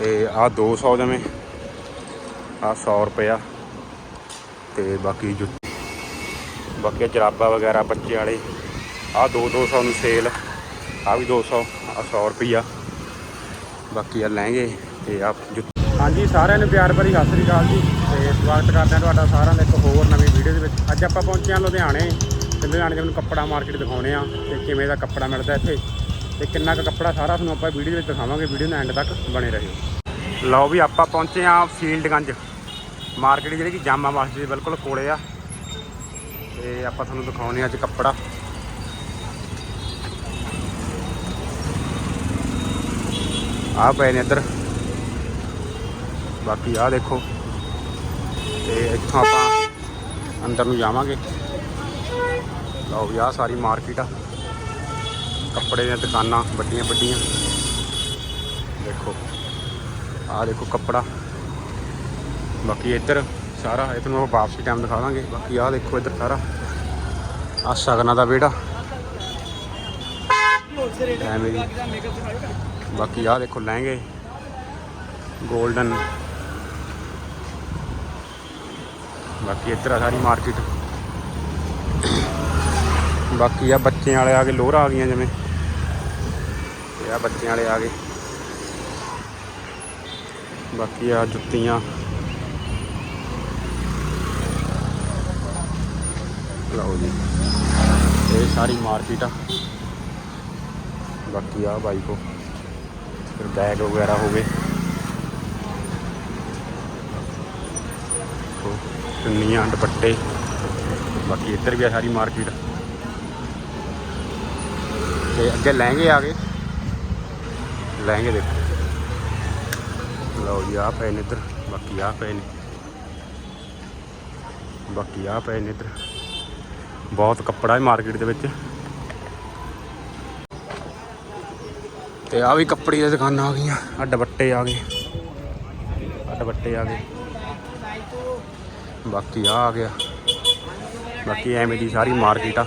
ਤੇ ਆ 200 ਜਵੇਂ ਆ 100 ਰੁਪਇਆ ਤੇ ਬਾਕੀ ਜੁੱਤੀ। ਬਾਕੀ ਜਰਾਬਾ ਵਗੈਰਾ ਬੱਚੇ ਵਾਲੇ ਆ 2 200 ਨੂੰ ਸੇਲ ਆ ਵੀ 200 ਆ 100 ਰੁਪਇਆ। ਬਾਕੀ ਆ ਲਹਿੰਗੇ ਤੇ ਆ ਜੁੱਤੀ। ਹਾਂਜੀ, ਸਾਰਿਆਂ ਨੂੰ ਪਿਆਰ ਭਰੀ ਸਤਿ ਸ੍ਰੀ ਅਕਾਲ ਜੀ ਤੇ ਸਵਾਗਤ ਕਰਦੇ ਹਾਂ ਤੁਹਾਡਾ ਸਾਰਿਆਂ ਦਾ ਇੱਕ ਹੋਰ ਨਵੀਂ ਵੀਡੀਓ ਦੇ ਵਿੱਚ। ਅੱਜ ਆਪਾਂ ਪਹੁੰਚੇ ਹਾਂ ਲੁਧਿਆਣੇ, ਤੇ ਲੁਧਿਆਣੇ 'ਚ ਮੈਨੂੰ ਕੱਪੜਾ ਮਾਰਕੀਟ ਦਿਖਾਉਣੇ ਆ ਤੇ ਕਿਵੇਂ ਦਾ ਕੱਪੜਾ ਮਿਲਦਾ ਇੱਥੇ। ਤੇ ਕਿੰਨਾ ਕੁ ਕੱਪੜਾ ਸਾਰਾ ਤੁਹਾਨੂੰ ਆਪਾਂ ਵੀਡੀਓ ਵਿੱਚ ਦਿਖਾਵਾਂਗੇ, ਵੀਡੀਓ ਨੂੰ ਐਂਡ ਤੱਕ ਬਣੇ ਰਹੋ। ਲਓ ਵੀ ਆਪਾਂ ਪਹੁੰਚੇ ਆ ਫੀਲਡਗੰਜ। ਮਾਰਕੀਟ ਜਿਹੜੀ ਕਿ ਜਾਮਾ ਮਸਜਿਦ ਦੇ ਬਿਲਕੁਲ ਕੋਲੇ ਆ। ਤੇ ਆਪਾਂ ਤੁਹਾਨੂੰ ਦਿਖਾਉਣੇ ਆ ਅੱਜ ਕੱਪੜਾ। ਆ ਪਏ ਨੇ ਇੱਧਰ। ਬਾਕੀ ਆ ਦੇਖੋ। ਤੇ ਇੱਥੋਂ ਆਪਾਂ ਅੰਦਰ ਨੂੰ ਜਾਵਾਂਗੇ। ਲਓ ਵੀ ਆਹ ਸਾਰੀ ਮਾਰਕੀਟ ਆ। ਕੱਪੜੇ ਦੀਆਂ ਦੁਕਾਨਾਂ ਵੱਡੀਆਂ ਵੱਡੀਆਂ। ਦੇਖੋ, ਆਹ ਦੇਖੋ ਕੱਪੜਾ। ਬਾਕੀ ਇੱਧਰ ਸਾਰਾ, ਇਹ ਤੁਹਾਨੂੰ ਆਪਾਂ ਵਾਪਸੀ ਟਾਈਮ ਦਿਖਾ ਦਾਂਗੇ। ਬਾਕੀ ਆਹ ਦੇਖੋ ਇੱਧਰ ਸਾਰਾ। ਆਹ ਸ਼ਗਨਾਂ ਦਾ ਵਿਹੜਾ। ਐਵੇਂ ਹੀ। ਬਾਕੀ ਆਹ ਦੇਖੋ ਲਹਿੰਗੇ। 골ਡਨ ਬਾਕੀ ਇੱਧਰ ਆ ਸਾਰੀ ਮਾਰਕੀਟ। ਬਾਕੀ ਆ ਬੱਚਿਆਂ ਵਾਲੇ ਆ ਗਏ ਲੋਹਰਾ ਆ ਗਈਆਂ ਜਿਵੇਂ। ਤੇ ਬੱਚਿਆਂ ਵਾਲੇ ਆ ਗਏ। ਬਾਕੀ ਆ ਜੁੱਤੀਆਂ। ਲਓ ਜੀ, ਇਹ ਸਾਰੀ ਮਾਰਕੀਟ ਆ। ਬਾਕੀ ਆ ਬਾਈ ਕੋ, ਫਿਰ ਬੈਗ ਵਗੈਰਾ ਹੋ ਗਏ। ਚੁੰਨੀਆਂ, ਦੁਪੱਟੇ, ਬਾਕੀ ਇੱਧਰ ਵੀ ਆ ਸਾਰੀ ਮਾਰਕੀਟ। ਤੇ ਅੱਗੇ ਲਹਿੰਗੇ ਆ ਗਏ। ਲਹਿੰਗੇ ਦੇਖੋ। ਲਓ ਜੀ ਆ ਪਏ ਨੇ ਇੱਧਰ, ਬਾਕੀ ਆ ਪਏ ਨੇ। ਬਾਕੀ ਆ ਪਏ ਨੇ ਇੱਧਰ। ਬਹੁਤ ਕੱਪੜਾ ਹੈ ਮਾਰਕੀਟ ਦੇ ਵਿੱਚ। ਤੇ ਆ ਵੀ ਕੱਪੜੇ ਦੀਆਂ ਦੁਕਾਨਾਂ ਆ ਗਈਆਂ ਆ ਦੁਪੱਟੇ ਆ ਗਏ। ਆ ਦੁਪੱਟੇ ਆ ਗਏ। ਬਾਕੀ ਆ ਆ ਗਿਆ। ਬਾਕੀ ਐਵੇਂ ਦੀ ਸਾਰੀ ਮਾਰਕੀਟ ਆ।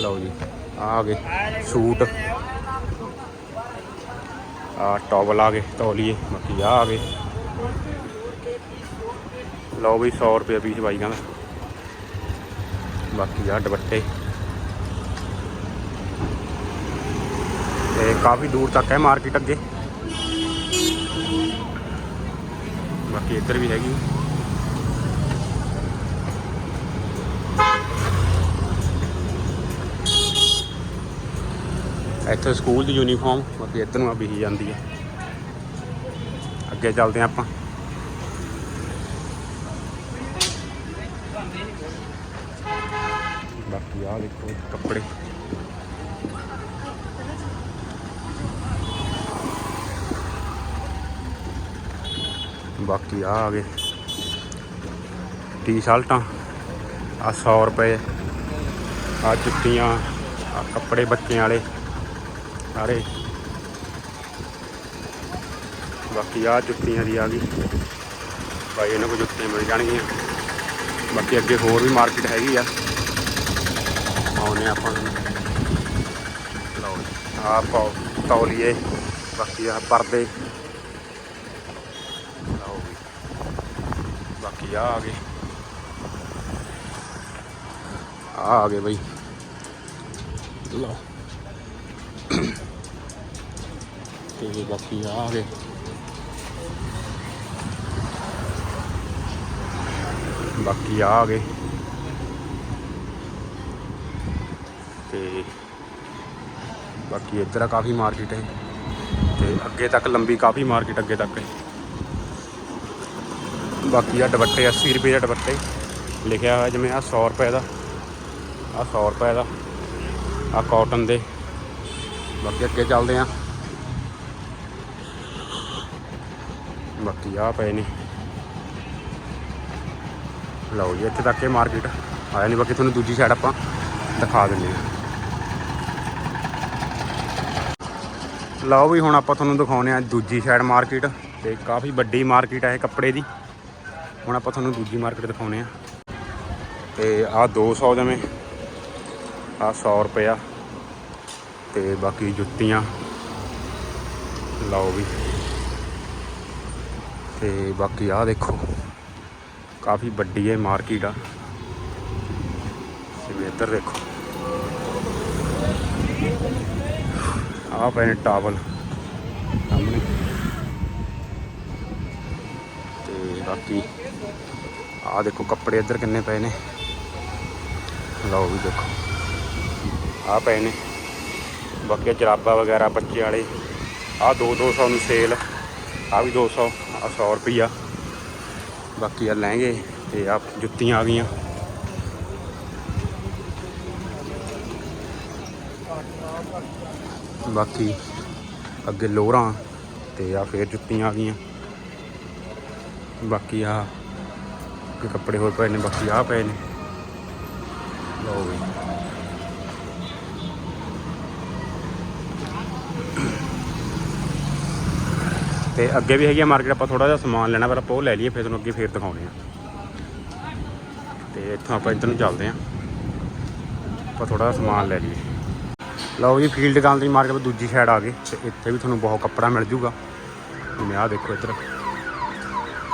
ਲਓ ਜੀ। ਆ ਆ ਗਏ ਸੂਟ ਆ ਟਾਵਲ ਆ ਗਏ ਤੌਲੀਏ ਬਾਕੀ ਆ ਆ ਗਏ ਲਓ ਵੀ 100 ਰੁਪਏ ਪੀਸ ਬਾਈ ਕਹਿੰਦਾ ਬਾਕੀ ਆ ਦੁਪੱਟੇ ਤੇ ਕਾਫੀ ਦੂਰ ਤੱਕ ਹੈ ਮਾਰਕੀਟ ਅੱਗੇ ਬਾਕੀ ਇੱਧਰ ਵੀ ਹੈਗੀ ਇੱਥੇ ਸਕੂਲ ਦੀ ਯੂਨੀਫਾਰਮ ਬਾਕੀ ਇੱਧਰ ਨੂੰ ਆ ਵਿਹੀ ਜਾਂਦੀ ਹੈ ਅੱਗੇ ਚੱਲਦੇ ਹਾਂ ਆਪਾਂ। ਬਾਕੀ ਆ ਦੇਖੋ ਕੱਪੜੇ। ਬਾਕੀ ਆ ਆ ਗਏ ਟੀ-ਸ਼ਰਟਾਂ। ਆ 100 ਰੁਪਏ ਆ ਜੁੱਤੀਆਂ ਆ ਕੱਪੜੇ ਬੱਚਿਆਂ ਵਾਲੇ। ਸਾਰੇ। ਬਾਕੀ ਆ ਜੁੱਤੀਆਂ ਦੀ ਆ ਗਈ। ਭਾਈ ਇਹਨਾਂ ਕੋਲ ਜੁੱਤੀਆਂ ਮਿਲ ਜਾਣਗੀਆਂ। ਬਾਕੀ ਅੱਗੇ ਹੋਰ ਵੀ ਮਾਰਕੀਟ ਹੈਗੀ ਆ। ਆਉਨੇ ਆਪਾਂ। ਲਓ ਆ ਪਾਓ ਤੌਲੀਏ ਬਾਕੀ ਆ ਪਰਦੇ। ਲਓ ਵੀ ਬਾਕੀ ਆ ਆ ਗਏ। ਆ ਆ ਗਏ ਬਈ। ਲਓ। ਤੇ ਬਾਕੀ ਆ ਗਏ। ਬਾਕੀ ਆ ਆ ਗਏ। ਤੇ ਬਾਕੀ ਇੱਧਰ ਆ ਕਾਫੀ ਮਾਰਕੀਟ ਹੈ। ਤੇ ਅੱਗੇ ਤੱਕ ਲੰਬੀ ਕਾਫੀ ਮਾਰਕੀਟ ਅੱਗੇ ਤੱਕ ਹੈ। ਬਾਕੀ ਆ ਦੁਪੱਟੇ 80 ਰੁਪਏ ਦਾ ਦੁਪੱਟੇ ਲਿਖਿਆ ਹੋਇਆ ਜਿਵੇਂ ਆ 100 ਰੁਪਏ ਦਾ, ਆ 100 ਰੁਪਏ ਦਾ, ਆ ਕਾਟਨ ਦੇ। ਬਾਕੀ ਅੱਗੇ ਚੱਲਦੇ ਆ। ਬਾਕੀ ਆ ਪਏ ਨੇ। ਲਓ ਜੀ, ਇੱਥੇ ਤੱਕ ਇਹ ਮਾਰਕੀਟ ਆਇਆ ਨਹੀਂ ਬਾਕੀ ਤੁਹਾਨੂੰ ਦੂਜੀ ਸਾਈਡ ਆਪਾਂ ਦਿਖਾ ਦਿੰਦੇ ਹਾਂ। ਲਓ ਵੀ ਹੁਣ ਆਪਾਂ ਤੁਹਾਨੂੰ ਦਿਖਾਉਨੇ ਆ ਦੂਜੀ ਸਾਈਡ ਮਾਰਕੀਟ ਤੇ ਕਾਫੀ ਵੱਡੀ ਮਾਰਕੀਟ ਹੈ ਇਹ ਕੱਪੜੇ ਦੀ। ਹੁਣ ਆਪਾਂ ਤੁਹਾਨੂੰ ਦੂਜੀ ਮਾਰਕੀਟ ਦਿਖਾਉਨੇ ਆ ਤੇ ਆ 200 ਜਵੇਂ ਆ 100 ਰੁਪਇਆ। ਤੇ ਬਾਕੀ ਜੁੱਤੀਆਂ। ਲਓ ਵੀ। ਤੇ ਬਾਕੀ ਆਹ ਦੇਖੋ, ਕਾਫੀ ਵੱਡੀ ਹੈ ਮਾਰਕੀਟ ਆ। ਜਿਵੇਂ ਇੱਧਰ ਦੇਖੋ। ਆਹ ਪਏ ਨੇ ਟਾਵਲ। ਸਾਹਮਣੇ। ਤੇ ਬਾਕੀ ਆਹ ਦੇਖੋ ਕੱਪੜੇ ਇੱਧਰ ਕਿੰਨੇ ਪਏ ਨੇ। ਲਓ ਵੀ ਦੇਖੋ। ਆਹ ਪਏ ਨੇ। ਬਾਕੀ ਆਹ ਜਰਾਬਾਂ ਵਗੈਰਾ ਬੱਚੇ ਵਾਲੇ। ਆਹ 2 200 ਨੂੰ ਸੇਲ ਆਹ ਵੀ 200 ਆਹ 100 ਰੁਪਈਆ। ਬਾਕੀ ਆ ਲਹਿੰਗੇ ਤੇ ਆ ਜੁੱਤੀਆਂ ਆ ਗਈਆਂ। ਬਾਕੀ ਅੱਗੇ ਲੋਰਾਂ ਤੇ ਆ ਫੇਰ ਜੁੱਤੀਆਂ ਆ ਗਈਆਂ। ਬਾਕੀ ਆ ਕੱਪੜੇ ਹੋਰ ਪਏ ਨੇ, ਬਾਕੀ ਆ ਪਏ ਨੇ। ਲਓ ਵੀ। ਤੇ ਅੱਗੇ ਵੀ ਹੈਗੀ ਆ ਮਾਰਕੀਟ ਆਪਾਂ ਥੋੜਾ ਜਿਹਾ ਸਮਾਨ ਲੈਣਾ, ਪਰ ਆਪਾਂ ਉਹ ਲੈ ਲਈਏ, ਫਿਰ ਤੁਹਾਨੂੰ ਅੱਗੇ ਫੇਰ ਦਿਖਾਉਂਦੇ ਆ ਤੇ ਇੱਥੋਂ ਆਪਾਂ ਇੱਧਰ ਨੂੰ ਚੱਲਦੇ ਆ ਆਪਾਂ ਥੋੜਾ ਜਿਹਾ ਸਮਾਨ ਲੈ ਲਈਏ। ਲਓ ਜੀ ਫੀਲਡ ਦੁਕਾਨ ਦੀ ਮਾਰਕੀਟ ਦੂਜੀ ਸਾਈਡ ਆ ਗਏ, ਤੇ ਇੱਥੇ ਵੀ ਤੁਹਾਨੂੰ ਬਹੁਤ ਕੱਪੜਾ ਮਿਲ ਜੂਗਾ। ਜਿਵੇਂ ਆਹ ਦੇਖੋ ਇੱਧਰ।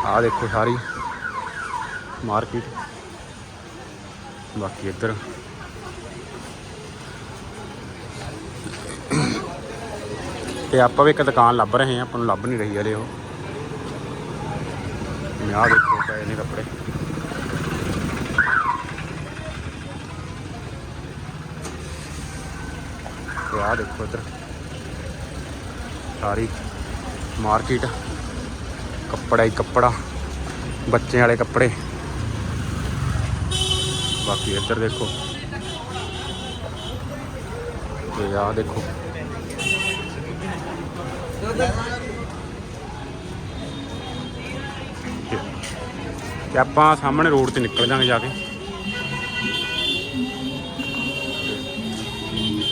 ਆਹ ਦੇਖੋ ਸਾਰੀ ਮਾਰਕੀਟ ਬਾਕੀ ਇੱਧਰ ਤੇ ਆਪਾਂ ਵੀ ਇੱਕ ਦੁਕਾਨ ਲੱਭ ਰਹੇ ਹਾਂ, ਆਪਾਂ ਨੂੰ ਲੱਭ ਨਹੀਂ ਰਹੀ ਹਲੇ ਉਹ। ਮੈਂ ਆਹ ਦੇਖੋ, ਪਏ ਨੇ ਕੱਪੜੇ। ਤੇ ਆਹ ਦੇਖੋ ਇੱਧਰ। ਸਾਰੀ ਮਾਰਕੀਟ, ਕੱਪੜਾ ਹੀ ਕੱਪੜਾ, ਬੱਚਿਆਂ ਵਾਲੇ ਕੱਪੜੇ। ਬਾਕੀ ਇੱਧਰ ਦੇਖੋ। ਤੇ ਆਹ ਦੇਖੋ। ਤੇ ਆਪਾਂ ਸਾਹਮਣੇ ਰੋਡ ਤੇ ਨਿਕਲ ਜਾਾਂਗੇ ਜਾ ਕੇ।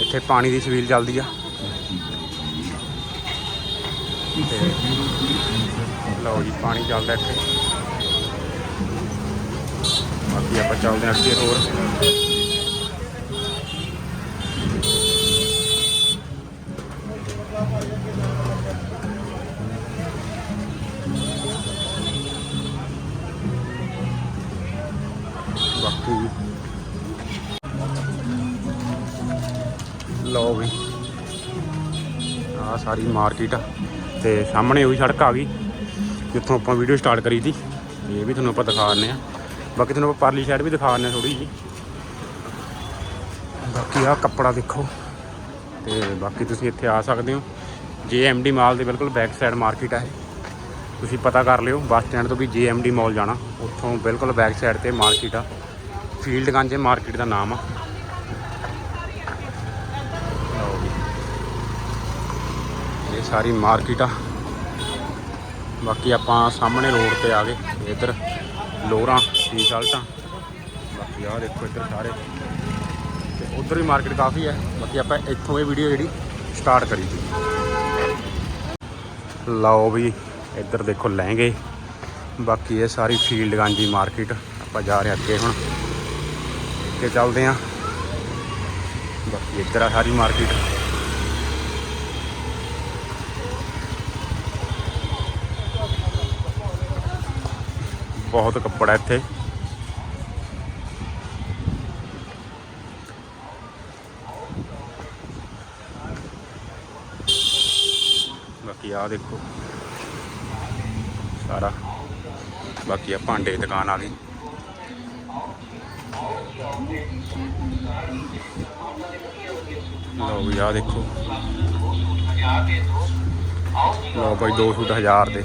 ਇੱਥੇ ਪਾਣੀ ਦੀ ਸਵੀਲ ਚੱਲਦੀ ਆ। ਲਓ ਜੀ, ਪਾਣੀ ਚੱਲਦਾ ਇੱਥੇ। ਬਾਕੀ ਆਪਾਂ ਚੱਲਦੇ ਹਾਂ ਅੱਗੇ ਹੋਰ। ਬਾਕੀ ਲਓ ਵੀ। ਆ ਸਾਰੀ ਮਾਰਕੀਟ ਆ। ਤੇ ਸਾਹਮਣੇ ਉਹੀ ਸੜਕ ਆ ਗਈ, ਜਿੱਥੋਂ ਆਪਾਂ ਵੀਡੀਓ ਸਟਾਰਟ ਕਰੀ ਸੀ। ਇਹ ਵੀ ਤੁਹਾਨੂੰ ਆਪਾਂ ਦਿਖਾ ਦਿੰਦੇ ਆ ਬਾਕੀ ਤੁਹਾਨੂੰ ਆਪਾਂ ਪਰਲੀ ਸਾਈਡ ਵੀ ਦਿਖਾ ਦਿੰਦੇ ਆ ਥੋੜੀ ਜੀ ਬਾਕੀ ਆ ਕੱਪੜਾ ਦੇਖੋ। ਤੇ ਬਾਕੀ ਤੁਸੀਂ ਇੱਥੇ ਆ ਸਕਦੇ ਹੋ। ਜੇ ਜੇਐਮਡੀ ਮਾਲ ਦੇ ਬਿਲਕੁਲ ਬੈਕ ਸਾਈਡ ਮਾਰਕੀਟ ਹੈ ਤੁਸੀਂ ਪਤਾ ਕਰ ਲਿਓ, ਬੱਸ ਸਟੈਂਡ ਤੋਂ ਵੀ ਜੇ ਜੇਐਮਡੀ ਮਾਲ ਜਾਣਾ। ਉੱਥੋਂ ਬਿਲਕੁਲ ਬੈਕ ਸਾਈਡ ਤੇ ਮਾਰਕੀਟ ਆ। ਫੀਲਡ ਗੰਜ ਮਾਰਕੀਟ ਦਾ ਨਾਮ ਆ। ਲਓ ਇਹ ਸਾਰੀ ਮਾਰਕੀਟ ਆ। ਬਾਕੀ ਆਪਾਂ ਸਾਹਮਣੇ ਰੋਡ ਤੇ ਆ ਗਏ। ਇੱਧਰ ਲੋਰਾਂ ਟੀ ਸ਼ਰਟਾਂ ਬਾਕੀ ਆਹ ਦੇਖੋ ਇੱਧਰ ਸਾਰੇ। ਤੇ ਉਧਰ ਵੀ ਮਾਰਕੀਟ ਕਾਫੀ ਹੈ ਬਾਕੀ ਆਪਾਂ ਇੱਥੋਂ ਇਹ ਵੀਡੀਓ ਜਿਹੜੀ ਸਟਾਰਟ ਕਰੀ ਸੀ। ਲਓ ਵੀ, ਇੱਧਰ ਦੇਖੋ ਲਹਿੰਗੇ। ਬਾਕੀ ਇਹ ਸਾਰੀ ਫੀਲਡ ਗਾਂਜੀ ਮਾਰਕੀਟ। ਆਪਾਂ ਜਾ ਰਹੇ ਹਾਂ ਅੱਗੇ ਹੁਣ। ਤੇ ਚੱਲਦੇ ਆਂ। ਬਾਕੀ ਇੱਧਰ ਆ ਸਾਰੀ ਮਾਰਕੀਟ। ਬਹੁਤ ਕੱਪੜਾ ਇੱਥੇ। ਬਾਕੀ ਆ ਦੇਖੋ। ਸਾਰਾ। ਬਾਕੀ ਆ ਭਾਂਡੇ ਦੀ ਦੁਕਾਨ ਆ ਗਈ। ਲਓ ਵੀ ਆ ਦੇਖੋ। ਲਓ ਭਾਈ ਦੋ ਸੂਟ ਹਜ਼ਾਰ ਦੇ।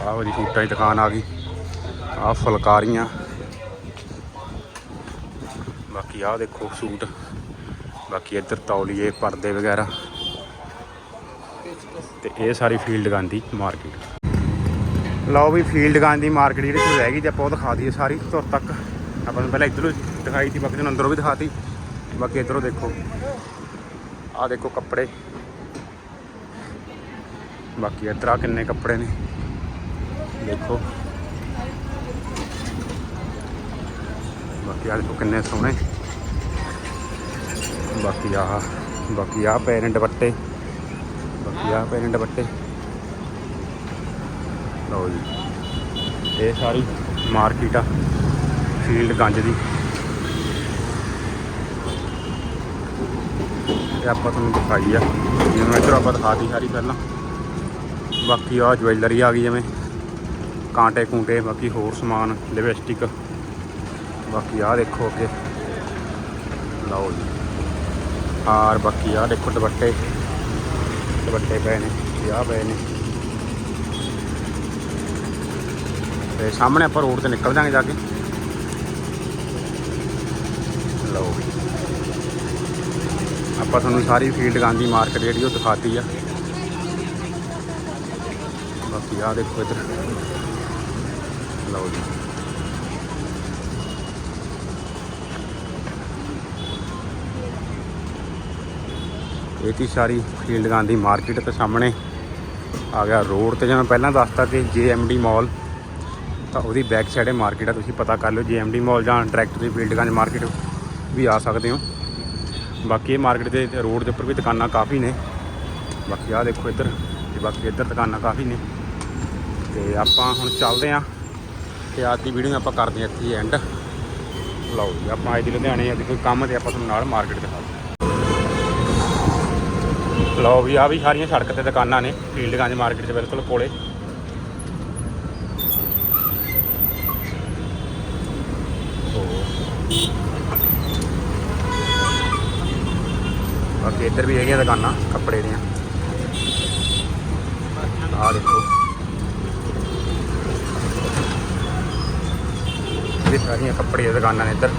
ਆਹ ਵਾਲੀ ਸੂਟਾਂ ਦੀ ਦੁਕਾਨ ਆ ਗਈ। ਆਹ ਫੁਲਕਾਰੀਆਂ। ਬਾਕੀ ਆਹ ਦੇਖੋ ਸੂਟ। ਬਾਕੀ ਇੱਧਰ ਤੌਲੀਏ, ਪਰਦੇ ਵਗੈਰਾ। ਤੇ ਇਹ ਸਾਰੀ ਫੀਲਡ ਗਨ ਦੀ ਮਾਰਕੀਟ। ਲਓ ਵੀ ਫੀਲਡ ਗਨ ਦੀ ਮਾਰਕੀਟ ਜਿਹੜੀ ਕੋਈ ਰਹਿ ਗਈ ਤੇ ਆਪਾਂ ਉਹ ਦਿਖਾ ਦਈਏ ਸਾਰੀ ਤੁਰ ਤੱਕ। ਆਪਾਂ ਨੂੰ ਪਹਿਲਾਂ ਇੱਧਰੋਂ ਦਿਖਾਈ ਤੀ ਬਾਕੀ ਤੁਹਾਨੂੰ ਅੰਦਰੋਂ ਵੀ ਦਿਖਾਤੀ। ਬਾਕੀ ਇੱਧਰੋਂ ਦੇਖੋ। ਆਹ ਦੇਖੋ ਕੱਪੜੇ। ਬਾਕੀ ਇੱਧਰ ਆ ਕਿੰਨੇ ਕੱਪੜੇ ਨੇ। ਦੇਖੋ। ਬਾਕੀ ਆ ਦੇਖੋ ਕਿੰਨੇ ਸੋਹਣੇ। ਬਾਕੀ ਆਹ, ਬਾਕੀ ਆ ਪਏ ਨੇ ਦੁਪੱਟੇ। ਬਾਕੀ ਆ ਪਏ ਨੇ ਦੁਪੱਟੇ। ਲਓ ਜੀ। ਇਹ ਸਾਰੀ ਮਾਰਕੀਟ ਆ, ਫੀਲਡ ਗੰਜ ਦੀ। ਇਹ ਆਪਾਂ ਤੁਹਾਨੂੰ ਦਿਖਾਈ ਆ। ਜਿਵੇਂ ਇੱਧਰ ਆਪਾਂ ਦਿਖਾਤੀ ਸਾਰੀ ਪਹਿਲਾਂ। ਬਾਕੀ ਆ ਜਵੈਲਰੀ ਆ ਗਈ ਜਿਵੇਂ। ਕਾਂਟੇ ਕੂੰਟੇ, ਬਾਕੀ ਹੋਰ ਸਮਾਨ ਲਿਪਸਟਿਕ ਬਾਕੀ ਆ ਦੇਖੋ ਅੱਗੇ। ਲਓ ਜੀ। ਹਾਰ ਬਾਕੀ ਆ ਦੇਖੋ ਦੁਪੱਟੇ। ਦੁਪੱਟੇ ਪਏ ਨੇ ਤੇ ਪਏ ਨੇ। ਤੇ ਸਾਹਮਣੇ ਆਪਾਂ ਰੋਡ ਤੇ ਨਿਕਲ ਜਾਾਂਗੇ ਜਾ ਕੇ। ਲਓ ਵੀ। ਆਪਾਂ ਤੁਹਾਨੂੰ ਸਾਰੀ ਫੀਲਡ ਗਾਂਧੀ ਮਾਰਕੀਟ ਜਿਹੜੀ ਉਹ ਦਿਖਾਤੀ ਆ। ਬਾਕੀ ਆ ਦੇਖੋ ਇੱਧਰ। ਲਓ ਜੀ। ਇਹ ਤੀ ਸਾਰੀ ਫੀਲਡ ਗਾਂਧੀ ਮਾਰਕੀਟ ਤੇ ਸਾਹਮਣੇ ਆ ਗਿਆ ਰੋਡ ਤੇ। ਜਿਵੇਂ ਪਹਿਲਾਂ ਦੱਸਤਾ ਕਿ ਜੀਐਮਡੀ ਮਾਲ ਤਾਂ ਉਹਦੀ ਬੈਕ ਸਾਈਡ ਹੈ ਮਾਰਕੀਟ ਆ, ਤੁਸੀਂ ਪਤਾ ਕਰ ਲਿਓ ਜੀਐਮਡੀ ਮਾਲ ਜਾਂ ਡਾਇਰੈਕਟ ਤੁਸੀਂ ਫੀਲਡ ਮਾਰਕੀਟ ਵੀ ਆ ਸਕਦੇ ਹੋ। ਬਾਕੀ ਇਹ ਮਾਰਕੀਟ ਦੇ ਰੋਡ ਦੇ ਉੱਪਰ ਵੀ ਦੁਕਾਨਾਂ ਕਾਫੀ ਨੇ। ਬਾਕੀ ਆ ਦੇਖੋ ਇੱਧਰ, ਤੇ ਬਾਕੀ ਇੱਧਰ ਦੁਕਾਨਾਂ ਕਾਫੀ ਨੇ। ਤੇ ਆਪਾਂ ਹੁਣ ਚੱਲਦੇ ਆਂ ਤੇ ਅੱਜ ਦੀ ਵੀਡੀਓ ਆਪਾਂ ਕਰਦੇ ਹਾਂ ਇੱਥੇ ਐਂਡ ਲਓ ਜੀ, ਆਪਾਂ ਅੱਜ ਦੀ ਲੁਧਿਆਣੇ ਅੱਜ ਕੋਈ ਕੰਮ ਤੇ ਆਪਾਂ ਤੁਹਾਨੂੰ ਨਾਲ ਮਾਰਕੀਟ ਦਿਖਾ ਲਓ ਵੀ ਆ ਵੀ ਸਾਰੀਆਂ ਸੜਕ ਤੇ ਦੁਕਾਨਾਂ ਨੇ ਫੀਲਡਗੰਜ ਮਾਰਕੀਟ ਦੇ ਬਿਲਕੁਲ ਕੋਲੇ। ਬਾਕੀ ਇੱਧਰ ਵੀ ਹੈਗੀਆਂ ਦੁਕਾਨਾਂ, ਕੱਪੜੇ ਦੀਆਂ। ਆਹ ਦੇਖੋ। ਇਹ ਸਾਰੀਆਂ ਕੱਪੜੇ ਦੀਆਂ ਦੁਕਾਨਾਂ ਨੇ ਇੱਧਰ।